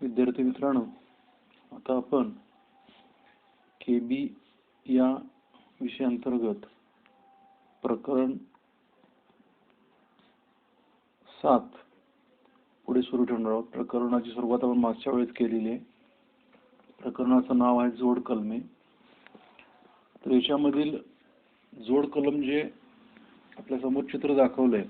विद्यार्थी मित्रांनो आता आपण के बी या विषयांतर्गत प्रकरण सात पुढे सुरू ठेवणार आहोत. प्रकरणाची सुरुवात आपण मागच्या वेळेस केलेली आहे. प्रकरणाचं नाव आहे जोड कलमे. तर याच्यामधील जोड कलम जे आपल्यासमोर चित्र दाखवलंय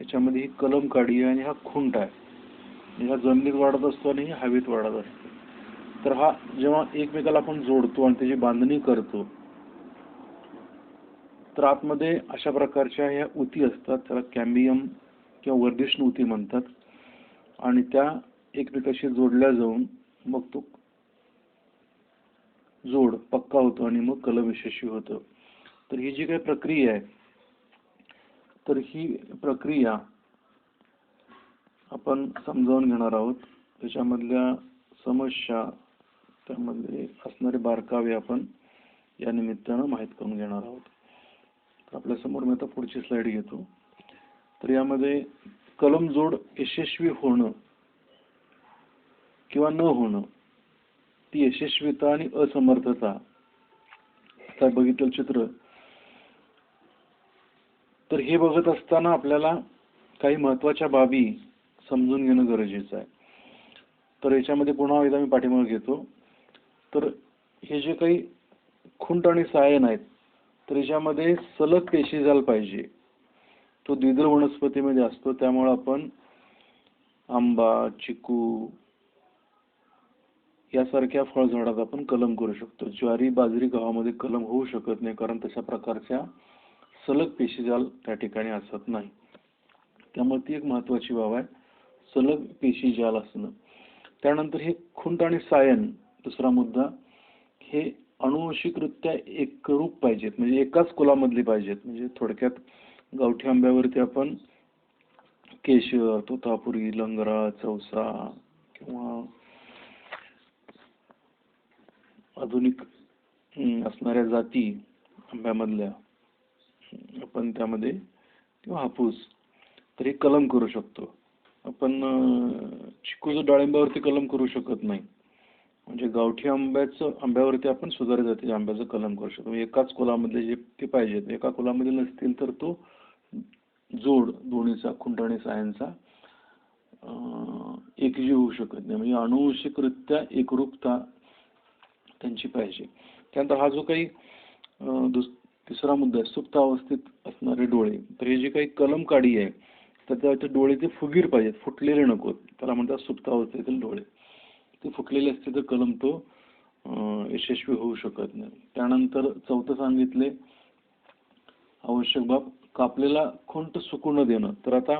याच्यामध्ये ही कलम काढी आहे आणि हा खुंट आहे. ह्या जमिनीत वाढत असतो आणि हवेत वाढत असतो. तर हा जेव्हा एकमेकाला आपण जोडतो आणि त्याची बांधणी करतो तर आतमध्ये अशा प्रकारच्या ह्या उती असतात त्याला कॅम्बियम किंवा वर्धिष्णू उती म्हणतात. आणि त्या एकमेकाशी जोडल्या जाऊन मग तो जोड पक्का होतो आणि मग कलम यशस्वी होतं. तर ही जी काही प्रक्रिया आहे तर ही प्रक्रिया आपण समजावून घेणार आहोत. त्याच्यामधल्या समस्या त्यामध्ये असणारे बारकावे आपण या निमित्तानं माहीत करून घेणार आहोत. आपल्या आपल्यासमोर मी आता पुढची स्लाइड घेतो. तर यामध्ये कलम जोड यशस्वी होणं किंवा न होणं ती यशस्वीता आणि असमर्थता. बघितलं चित्र. तर हे बघत असताना आपल्याला काही महत्त्वाच्या बाबी समजून घेणं गरजेचं आहे. तर याच्यामध्ये पुन्हा एकदा मी पाठिंबा घेतो. तर हे जे काही खुंट आणि सायन आहेत तर याच्यामध्ये सलग पेशी जायला पाहिजे. तो द्विदल वनस्पतीमध्ये असतो त्यामुळे आपण आंबा चिकू यासारख्या फळझाडात आपण कलम करू शकतो. ज्वारी बाजरी गव्हामध्ये कलम होऊ शकत नाही कारण तशा प्रकारच्या सलग पेशीजाल त्या ठिकाणी असत नाही. त्यामुळे ती एक महत्वाची बाब आहे. सलग पेशीजाल असणं. त्यानंतर हे खुंट आणि सायन दुसरा मुद्दा हे अनुवंशिकरित्या एकरूप पाहिजेत. म्हणजे एकाच कुलामधली पाहिजेत. म्हणजे थोडक्यात गावठी आंब्यावरती आपण केशर तोतापुरी लंगरा चौसा किंवा आधुनिक असणाऱ्या जाती आंब्यामधल्या आपण त्यामध्ये किंवा हापूस तर हे कलम करू शकतो. आपण चिकूचं डाळिंबावरती कलम करू शकत नाही. म्हणजे गावठी आंब्याचं आंब्यावरती आपण सुधारित जातीच्या आंब्याचं कलम करू शकतो. म्हणजे एकाच कुलामधले जे ते पाहिजेत. एका कुलामध्ये नसतील तर तो जोड दोन्हीचा खुंट आणि सायांचा एकजीव होऊ शकत नाही. म्हणजे अनुवंशिकरित्या एकरूपता त्यांची पाहिजे. त्यानंतर हा जो काही दुस तिसरा मुद्दा आहे सुप्त अवस्थेत असणारे डोळे. तर हे जे काही कलम काढी आहे त्याच्या त्याचे डोळे ते फुगीर पाहिजेत फुटलेले नको. त्याला म्हणतात सुप्त अवस्थेतील डोळे. ते फुटलेले असते तर कलम तो यशस्वी होऊ शकत नाही. त्यानंतर चौथं सांगितले आवश्यक बाब कापलेला खुंट सुकून देणं. तर आता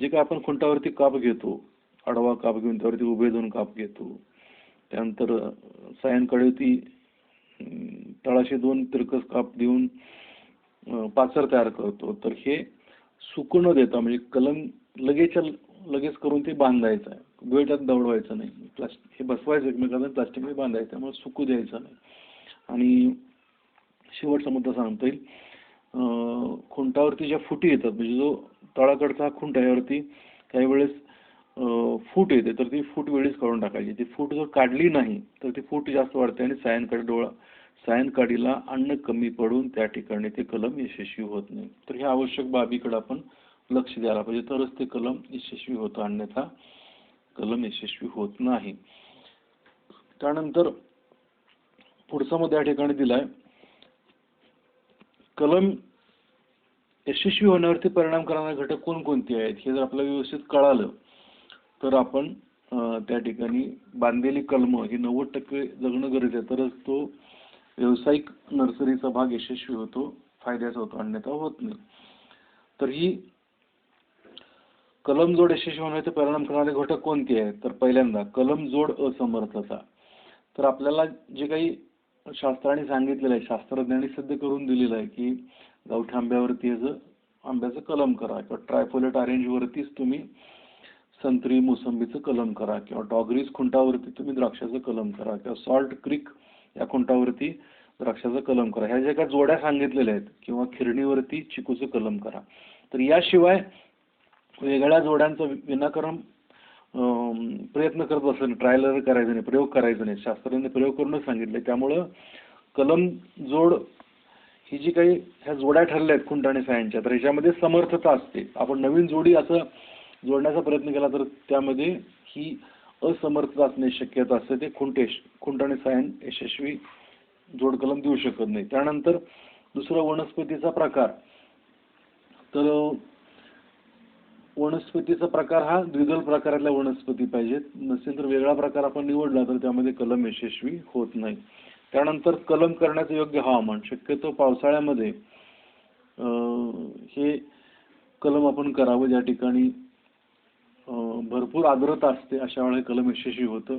जे काय आपण खुंटावरती काप घेतो आडवा काप घेऊन त्यावरती उभे दोन काप घेतो. त्यानंतर सायंकाळी ती तळाशी दोन तिरकस काप देऊन पाचर तयार करतो. तर हे सुकून देता म्हणजे कलम लगेचच्या लगेच करून ते बांधायचं आहे. वेळ त्यात दवडवायचं नाही. प्लास्टिक हे बसवायचं एकमेकांना प्लास्टिकमध्ये बांधायचं त्यामुळे सुकू द्यायचं नाही. आणि शेवटचा मुद्दा सांगता येईल. खुंटावरती ज्या फुटी येतात म्हणजे जो तळाकडचा खुंट आहे यावरती काही वेळेस फूट येते तर ती फूट वेळीच काढून टाकायची. ती फूट जर काढली नाही तर ती फूट जास्त वाढते आणि सायंकाळी डोळा सायंकाळीला अन्न कमी पडून त्या ठिकाणी ते कलम यशस्वी होत नाही. तर ह्या आवश्यक बाबीकडे आपण लक्ष द्यायला पाहिजे. तरच ते कलम यशस्वी होतं. अन्यथा कलम यशस्वी होत नाही. त्यानंतर पुढचा मुद्दा या ठिकाणी दिलाय. कलम यशस्वी होण्यावरती परिणाम करणारे घटक कोणकोणते आहेत? हे जर आपल्याला व्यवस्थित कळालं तर आपण त्या ठिकाणी बांधलेली कलम ही नव्वद टक्के जगणं गरजेचं आहे. तरच तो व्यावसायिक नर्सरीचा भाग यशस्वी होतो फायद्याचा होतो अन्यथा होत नाही. तर ही कलम जोड यशस्वी होण्याचे परिणाम करणारे घटक कोणते आहेत? तर पहिल्यांदा कलम जोड असमर्थता. तर आपल्याला जे काही शास्त्राने सांगितलेलं आहे शास्त्रज्ञांनी सिद्ध करून दिलेलं आहे की गावठी आंब्यावरती याचं आंब्याचं कलम करा किंवा ट्रायफोलेट ऑरेंजवरतीच तुम्ही संत्री मोसंबीचं कलम करा किंवा डॉगरीज खुंटावरती तुम्ही द्राक्षाचं कलम करा किंवा सॉल्ट क्रिक या खुंटावरती द्राक्षाचं कलम करा. ह्या ज्या काय जोड्या सांगितलेल्या आहेत किंवा खिरणीवरती चिकूचं कलम करा. तर याशिवाय वेगळ्या जोड्यांचं विनाकारण अं, प्रयत्न करत असेल ट्रायलर ट्रायल करायचं नाही प्रयोग करायचा नाही शास्त्रज्ञांनी प्रयोग करूनच सांगितले. त्यामुळं कलम जोड ही जी काही ह्या जोड्या ठरल्या आहेत खुंट आणि सायांच्या तर ह्याच्यामध्ये समर्थता असते. आपण नवीन जोडी असं जोडण्याचा प्रयत्न केला तर त्यामध्ये ही असमर्थ असण्याची शक्यता असते. ते खुंटेश खुंट आणि सायन यशस्वी जोड कलम देऊ शकत नाही. त्यानंतर दुसरा वनस्पतीचा प्रकार. तर वनस्पतीचा प्रकार हा द्विदल प्रकारातल्या वनस्पती पाहिजेत. नसेल तर वेगळा प्रकार आपण निवडला तर त्यामध्ये कलम यशस्वी होत नाही. त्यानंतर कलम करण्याचं योग्य हवामान. शक्यतो पावसाळ्यामध्ये हे कलम आपण करावं. ज्या ठिकाणी भरपूर आर्द्रता असते अशा वेळेला कलम यशस्वी होतं.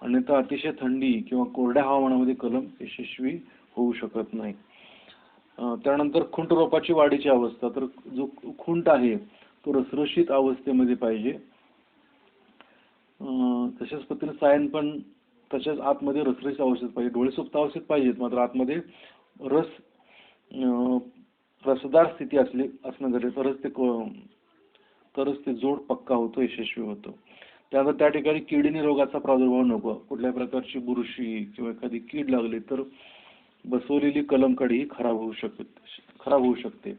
अन्यथा अतिशय थंडी किंवा कोरड्या हवामानामध्ये कलम यशस्वी होऊ शकत नाही. त्यानंतर खुंट रोपाची वाढीची अवस्था. तर जो खुंट आहे तो रसरशीत अवस्थेमध्ये पाहिजे. तशाच पद्धतीने सायन पण तशाच आतमध्ये रसरशीत अवस्थेत पाहिजे. डोळे सुप्त अवस्थेत पाहिजेत मात्र आतमध्ये रस रसदार स्थिती असली असणं गरजेचं. तरच ते क- तरच ते जोड पक्का होतो यशस्वी होतो. त्यानंतर त्या ठिकाणी किडनी रोगाचा प्रादुर्भाव नको. कुठल्या प्रकारची बुरशी किंवा एखादी कीड लागली तर बसवलेली कलमकडी ही खराब होऊ शकते खराब होऊ शकते.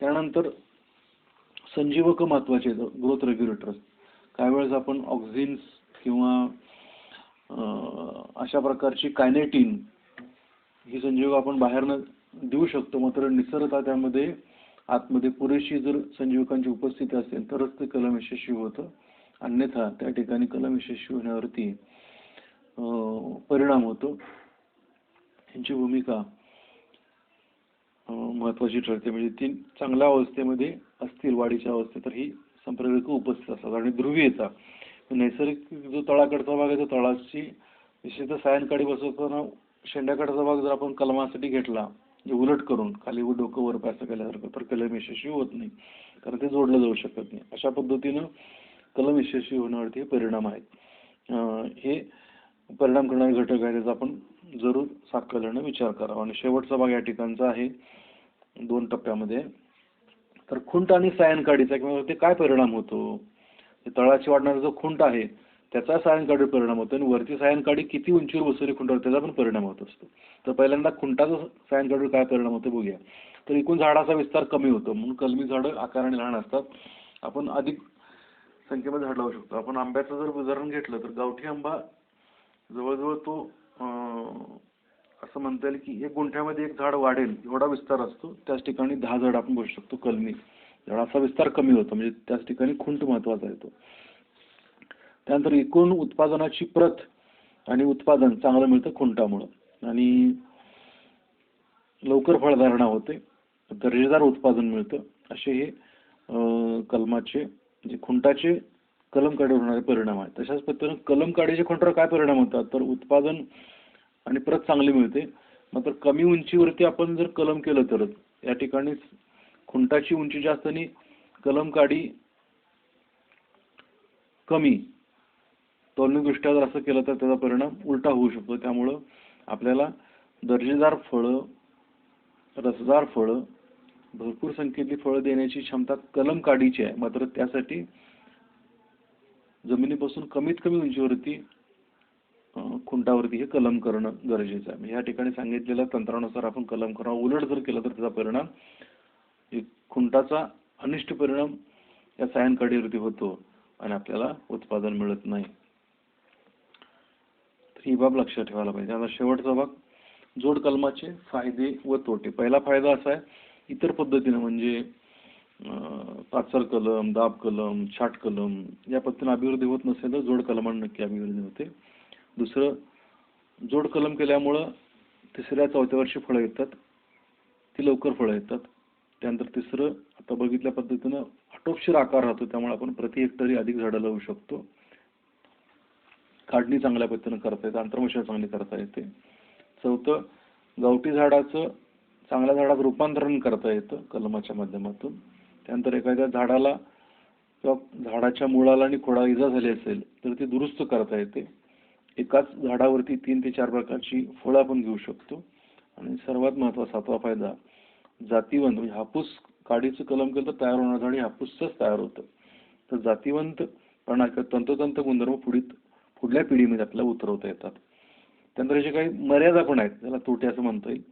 त्यानंतर संजीवक महत्त्वाचे ग्रोथ रेग्युलेटर्स काही वेळेस आपण ऑक्झिन्स किंवा अशा प्रकारची कायनेटिन ही संजीवक आपण बाहेरनं देऊ शकतो मात्र निसरता त्यामध्ये आतमध्ये पुरेशी जर संजीवकांची उपस्थिती असेल तरच ते कलम यशस्वी होतं. अन्यथा त्या ठिकाणी कलम यशस्वी होण्यावरती परिणाम होतो. यांची भूमिका महत्वाची ठरते. म्हणजे ती चांगल्या अवस्थेमध्ये असतील वाढीच्या अवस्थेत तर ही संप्रेरक उपस्थित असतात आणि ध्रुवीयता नैसर्गिक जो तळाकडचा भाग आहे तो तळाची विशेषतः सायंकाळी बसवताना शेंड्याकडचा भाग जर आपण कलमासाठी घेतला म्हणजे उलट करून खाली डोकं वर पास केल्यासारखं तर कलम यशस्वी होत नाही. कारण ते जोडलं जाऊ शकत नाही. अशा पद्धतीनं कलम यशस्वी होण्यावरती हे परिणाम आहेत. हे परिणाम करणारे घटक आहे त्याचा आपण जरूर साकल्यानं विचार करावा. आणि शेवटचा भाग या ठिकाणचा आहे दोन टप्प्यामध्ये. तर खुंट आणि सायंकाळीचा किंवा ते काय परिणाम होतो? तळाशी वाढणारा जो खुंट आहे त्याचा सायंकाळी परिणाम होतो आणि वरती सायंकाळी किती उंचीवर बसवली खुंटावर त्याचा पण परिणाम होत असतो. तर पहिल्यांदा खुंटाचा सायंकाळीवर काय परिणाम होतो बघूया. तर एकूण झाडाचा विस्तार कमी होतो. म्हणून कलमी झाडं आकाराने लहान असतात. आपण अधिक संख्येमध्ये झाड लावू शकतो. आपण आंब्याचं जर उदाहरण घेतलं तर गावठी आंबा जवळजवळ तो अं, असं म्हणता येईल की एक गुंठ्यामध्ये एक झाड वाढेल एवढा विस्तार असतो. त्याच ठिकाणी दहा झाड आपण बसू शकतो. कलमी झाडाचा विस्तार कमी होतो. म्हणजे त्याच ठिकाणी खुंट महत्त्वाचा येतो त्यानंतर एकूण उत्पादनाची प्रत आणि उत्पादन चांगलं मिळतं खुंटामुळं. आणि लवकर फळधारणा होते दर्जेदार उत्पादन मिळतं. असे हे कलमाचे म्हणजे खुंटाचे कलमकाडीवर होणारे परिणाम आहेत. तशाच पद्धतीनं कलमकाडीच्या खुंटावर काय परिणाम होतात? तर उत्पादन आणि प्रत चांगली मिळते. मात्र कमी उंचीवरती आपण जर कलम केलं तरच या ठिकाणी खुंटाची उंची जास्त आणि कलमकाडी कमी तोलनीदृष्ट्या जर असं केलं तर त्याचा परिणाम उलटा होऊ शकतो. त्यामुळं आपल्याला दर्जेदार फळं रसदार फळं भरपूर संख्येतली फळं देण्याची क्षमता कलम काढीची आहे. मात्र त्यासाठी जमिनीपासून कमीत कमी उंचीवरती खुंटावरती हे कलम करणं गरजेचं आहे. म्हणजे या ठिकाणी सांगितलेल्या तंत्रानुसार आपण कलम करावं उलट जर केलं तर त्याचा परिणाम एक खुंटाचा अनिष्ट परिणाम या सायंकाळीवरती होतो आणि आपल्याला उत्पादन मिळत नाही. ही बाब लक्षात ठेवायला पाहिजे. आता शेवटचा भाग जोड कलमाचे फायदे व तोटे. पहिला फायदा असा आहे इतर पद्धतीनं म्हणजे पाचर कलम दाब कलम छाट कलम या पद्धतीनं अभिवृद्धी होत नसेल तर जोड कलमांना नक्की अभिवृद्धी होते. दुसरं जोड कलम केल्यामुळं तिसऱ्या चौथ्या वर्षी फळं येतात. ती लवकर फळं येतात. त्यानंतर तिसरं आता बघितल्या पद्धतीनं आटोपशीर आकार राहतो त्यामुळे आपण प्रति हेक्टरी अधिक झाडं लावू शकतो. काढणी चांगल्या पद्धतीनं करता येते आंतरमशाल चांगली करता येते. चौथं गावठी झाडाचं चांगल्या झाडात रूपांतरण करता येतं कलमाच्या माध्यमातून. त्यानंतर एखाद्या झाडाला किंवा झाडाच्या मुळाला आणि खोडाला इजा झाली असेल तर ती दुरुस्त करता येते. एकाच झाडावरती तीन ते चार प्रकारची फळं आपण घेऊ शकतो. आणि सर्वात महत्त्वाचा सातवा फायदा जातीवंत म्हणजे हापूस काडीचं कलम केलं तर तयार होणार झाड हे हापूसचंच तयार होतं. तर जातीवंत पण तंतोतंत गुणधर्म पुढीत पुढल्या पिढीमध्ये आपल्याला उतरवता येतात. त्यानंतर अशा काही मर्यादा पण आहेत ज्याला तोटे असं म्हणता येईल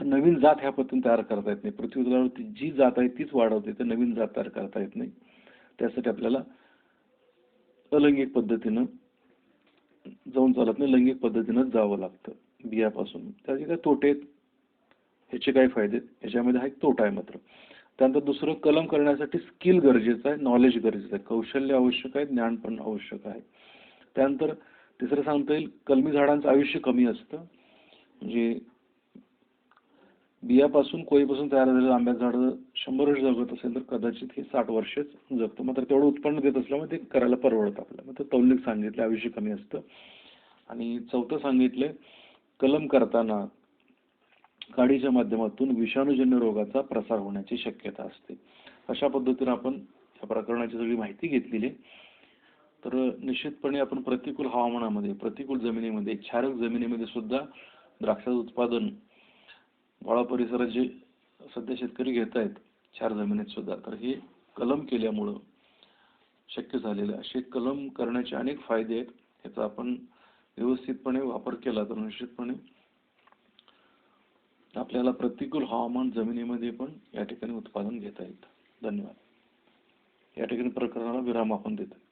तर नवीन जात ह्या पद्धतीने तयार करता येत नाही. पृथ्वी तलावरती जी जात आहे तीच वाढवते तर नवीन जात तयार करता येत नाही. त्यासाठी आपल्याला अलैंगिक पद्धतीनं जाऊन चालत नाही लैंगिक पद्धतीनं जावं लागतं बियापासून. त्याचे काय तोटे आहेत ह्याचे काय फायदे आहेत ह्याच्यामध्ये हा एक तोटा आहे मात्र. त्यानंतर दुसरं कलम करण्यासाठी स्किल गरजेचं आहे नॉलेज गरजेचं आहे. कौशल्य आवश्यक आहे ज्ञान पण आवश्यक आहे. त्यानंतर तिसरं सांगता येईल कलमी झाडांचं आयुष्य कमी असतं. म्हणजे बियापासून कोळीपासून तयार झालेलं आंब्याचं झाड शंभर वर्ष जगत असेल तर कदाचित हे साठ वर्षच जगतं. मात्र तेवढं उत्पन्न देत असल्यामुळे ते करायला परवडतं आपल्याला. मग ते तौलिक सांगितलं आयुष्य कमी असतं. आणि चौथं सांगितलंय कलम करताना गाडीच्या माध्यमातून विषाणूजन्य रोगाचा प्रसार होण्याची शक्यता असते. अशा पद्धतीने आपण या प्रकरणाची सगळी माहिती घेतलेली आहे. तर निश्चितपणे आपण प्रतिकूल हवामानामध्ये प्रतिकूल जमिनीमध्ये क्षारक जमिनीमध्ये सुद्धा द्राक्षाचं उत्पादन वाळा परिसरात जे सध्या शेतकरी घेत आहेत क्षार जमिनीत सुद्धा तर हे कलम केल्यामुळं शक्य झालेलं आहे. असे कलम करण्याचे अनेक फायदे आहेत याचा आपण व्यवस्थितपणे वापर केला तर निश्चितपणे आपल्याला प्रतिकूल हवामान जमिनीमध्ये पण या ठिकाणी उत्पादन घेता येईल. धन्यवाद. या ठिकाणी प्रकरणाला विराम आपण देतो.